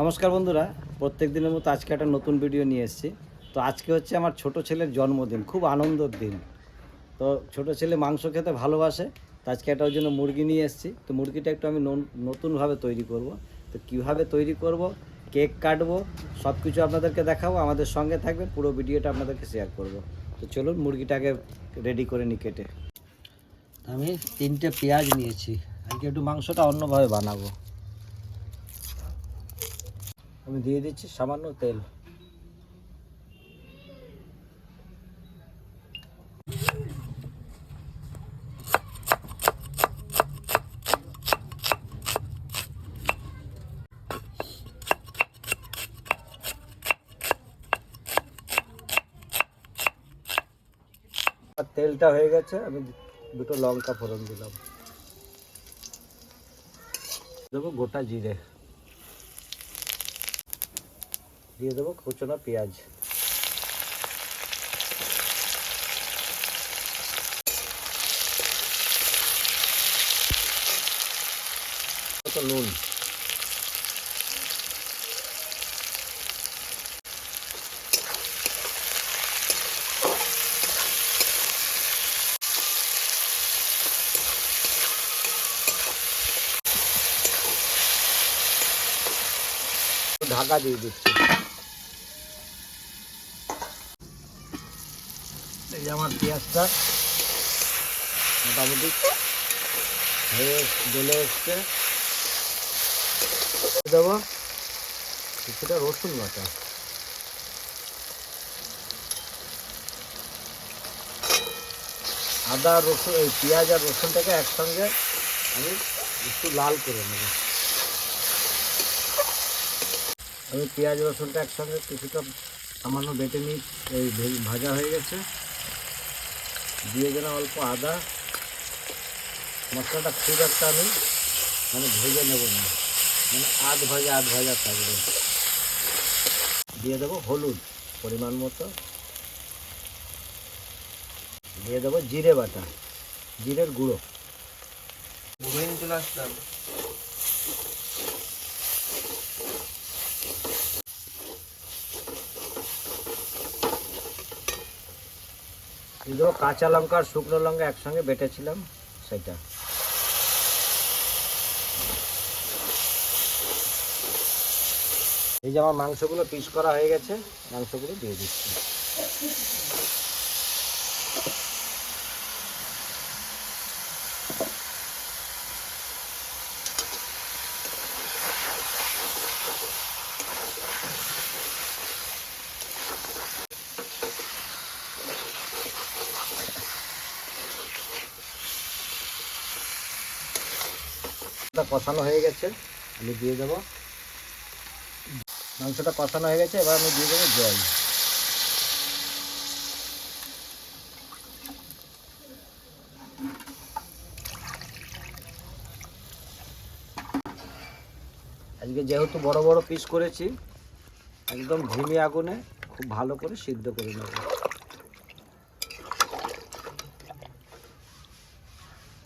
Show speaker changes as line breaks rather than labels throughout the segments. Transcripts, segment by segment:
নমস্কার বন্ধুরা, প্রত্যেক দিনের মতো আজকে একটা নতুন ভিডিও নিয়ে এসেছি। তো আজকে হচ্ছে আমার ছোট ছেলের জন্মদিন, খুব আনন্দের দিন। তো ছোট ছেলে মাংস খেতে ভালোবাসে, তো আজকে একটা ওর জন্য মুরগি নিয়ে এসেছি। তো মুরগিটা একটু আমি নতুনভাবে তৈরি করব। তো কীভাবে তৈরি করব, কেক কাটবো সব কিছু আপনাদেরকে দেখাবো, আমাদের সঙ্গে থাকবে, পুরো ভিডিওটা আপনাদেরকে শেয়ার করব। তো চলুন মুরগিটাকে রেডি করে নি কেটে। আমি তিনটে পেঁয়াজ নিয়েছি, আজকে একটু মাংসটা অন্যভাবে বানাবো। আমি দিয়ে দিচ্ছি সামান্য তেল। তেলটা হয়ে গেছে, আমি দুটো লঙ্কা ফোড়ন দিলাম। দেবো গোটা জিরে। দিয়ে দেবো কুচনো পেঁয়াজ তো নুন ঢাকা দিয়ে দিচ্ছি এই আমার পেঁয়াজটা মোটামুটি হয়ে গলে এসছে। দেবো কিছুটা রসুন বাটা। আদা, রসুন, এই পেঁয়াজ আর রসুনটাকে একসঙ্গে আমি একটু লাল করে নেব। আমি পেঁয়াজ, রসুনটা একসঙ্গে কিছুটা সামান্য বেটে নিই, এই ভাজা হয়ে গেছে। দিয়ে দিলাম অল্প আদা। মশলাটা খুব একটা আমি মানে ভেজে নেব না। মানে আধ ভাজা আধ ভাজা থাকবে। দিয়ে দেবো হলুদ পরিমাণ মতো। দিয়ে দেবো জিরে বাটা, জিরের গুঁড়ো।
চলে আসলাম।
দেবো কাঁচা লঙ্কা আর শুকনো লঙ্কা একসঙ্গে বেটেছিলাম সেটা এই যে আমার মাংসগুলো পিস করা হয়ে গেছে, মাংসগুলো দিয়ে দিচ্ছি। কষানো হয়ে গেছে, আমি দিয়ে দেবো। মাংসটা কষানো হয়ে গেছে, এবার আমি দিয়ে দেবো জল। আজকে যেহেতু বড় বড় পিস করেছি, একদম ধিমি আগুনে খুব ভালো করে সিদ্ধ করে নেব।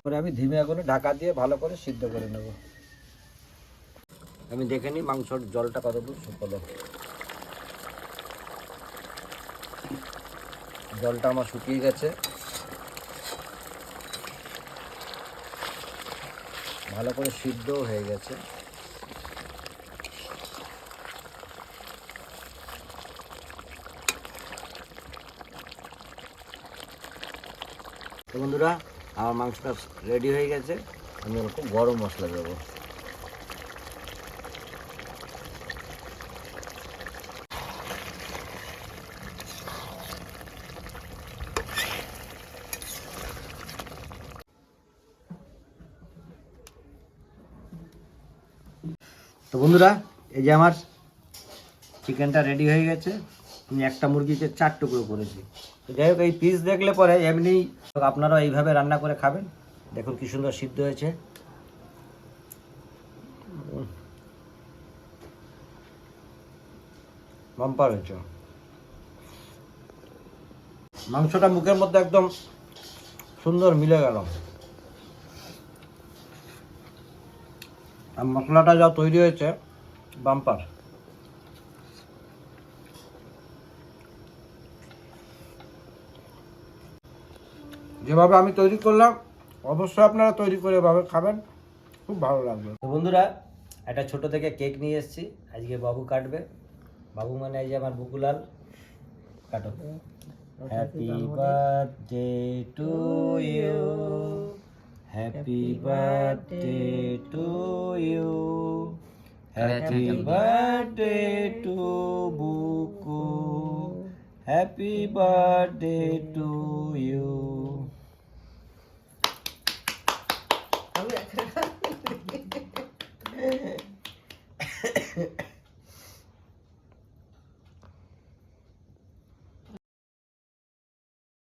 পরে আমি ধিমে আগুনে ঢাকা দিয়ে ভালো করে সিদ্ধ করে নেব। আমি দেখে নিই মাংসর জলটা কতদূর শুকলো জলটা আমার শুকিয়ে গেছে। ভালো করে সিদ্ধও হয়ে গেছে। বন্ধুরা আমার মাংসটা রেডি হয়ে গেছে। আমি অল্প গরম মশলা দেবো। তো বন্ধুরা, এই যে আমার চিকেনটা রেডি হয়ে গেছে। আমি একটা মুরগিকে চার টুকরো করেছি। যাই হোক, এই পিস দেখলে পরে এমনি আপনারাও এইভাবে রান্না করে খাবেন। দেখুন কি সুন্দর সিদ্ধ হয়েছে। বাম্পার হয়েছে। মাংসটা মুখের মধ্যে একদম সুন্দর মিলে গেল। আর মশলাটা যা তৈরি হয়েছে বাম্পার
যেভাবে আমি তৈরি করলাম, অবশ্যই আপনারা তৈরি করে এভাবে খাবেন। খুব ভালো লাগবে।
তো বন্ধুরা, একটা ছোট থেকে কেক নিয়ে এসেছি। আজকে বাবু কাটবে। বাবু মানে এই যে আমার বুকুলাল। কাটো। Happy birthday to you happy birthday to you happy birthday to Buku happy birthday to you
그래가지고.